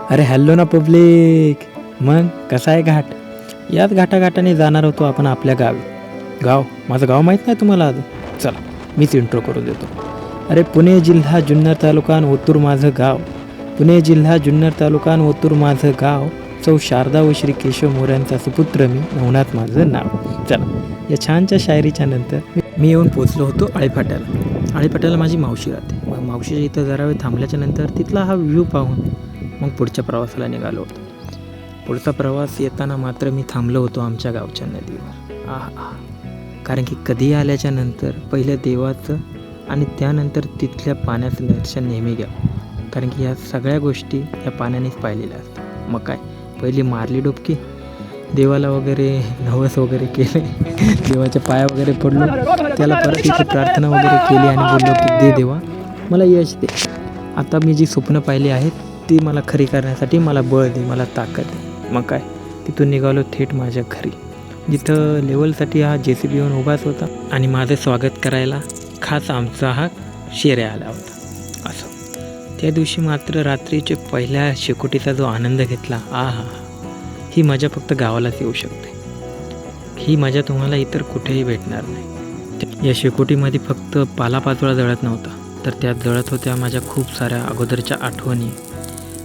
अरे हॅलो ना पब्लिक. मग कसा आहे घाट? याच घाटाघाटाने जाणार होतो आपण आपल्या गावी. गाव? माझं गाव माहीत नाही तुम्हाला आज चला मीच इंट्रो करून देतो. अरे पुणे जिल्हा जुन्नर तालुका आणि ओतूर माझं गाव. पुणे जिल्हा जुन्नर तालुका आणि ओतूर माझं गाव. चौ शारदा व श्री केशव मोऱ्यांचा सुपुत्र मी नवनाथ माझं नाव. चला या छानच्या शायरीच्या नंतर मी- मी येऊन पोचलो होतो आळीफाट्याला आळीफाट्याला माझी मावशी राहते. मग मावशीच्या इथं जरा वेळ थांबल्याच्या नंतर तिथला हा व्ह्यू पाहून मग पुढच्या प्रवासाला निघालो होतो. पुढचा प्रवास येताना मात्र मी थांबलो होतो आमच्या गावच्या नदीवर. आहा कारण की कधी आल्याच्यानंतर पहिलं देवाचं आणि त्यानंतर तिथल्या पाण्याचं दर्शन नेहमी घ्या कारण की ह्या सगळ्या गोष्टी या पाण्यानेच पाहिलेल्या असतात. मग काय? पहिली मारली डुबकी देवाला वगैरे नवस वगैरे केले देवाच्या पाया वगैरे पडलो त्याला परत इथे प्रार्थना वगैरे केली आणि बोललो की दे देवा मला यश दे. आता मी जी स्वप्न पाहिली आहेत ती मला खरी करण्यासाठी मला बळ दे मला ताकद दे. मग काय? तिथून निघालो थेट माझ्या घरी. जिथं लेवलसाठी हा जे सी बी येऊन उभाच होता आणि माझं स्वागत करायला खास आमचा हा शेऱ्या आला होता. असं. त्या दिवशी मात्र रात्रीच्या पहिल्या शेकोटीचा जो आनंद घेतला आ हा ही मजा फक्त गावालाच येऊ शकते. ही मजा तुम्हाला इतर कुठेही भेटणार नाही. या शेकोटीमध्ये फक्त पालापाचोळा जळत नव्हता. तर त्यात जळत होत्या माझ्या खूप साऱ्या अगोदरच्या आठवणी.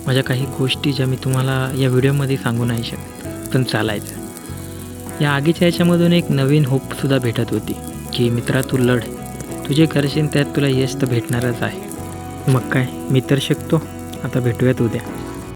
माझ्या काही गोष्टी ज्या मी तुम्हाला या व्हिडिओमध्ये सांगू नाही शकत पण चालायचं. या आगीच्या याच्यामधून एक नवीन होपसुद्धा भेटत होती की मित्रा तू लढ. तुझे करशील त्यात तुला यश तर भेटणारच आहे. मग काय? मी तर शिकतो. आता भेटूयात उद्या.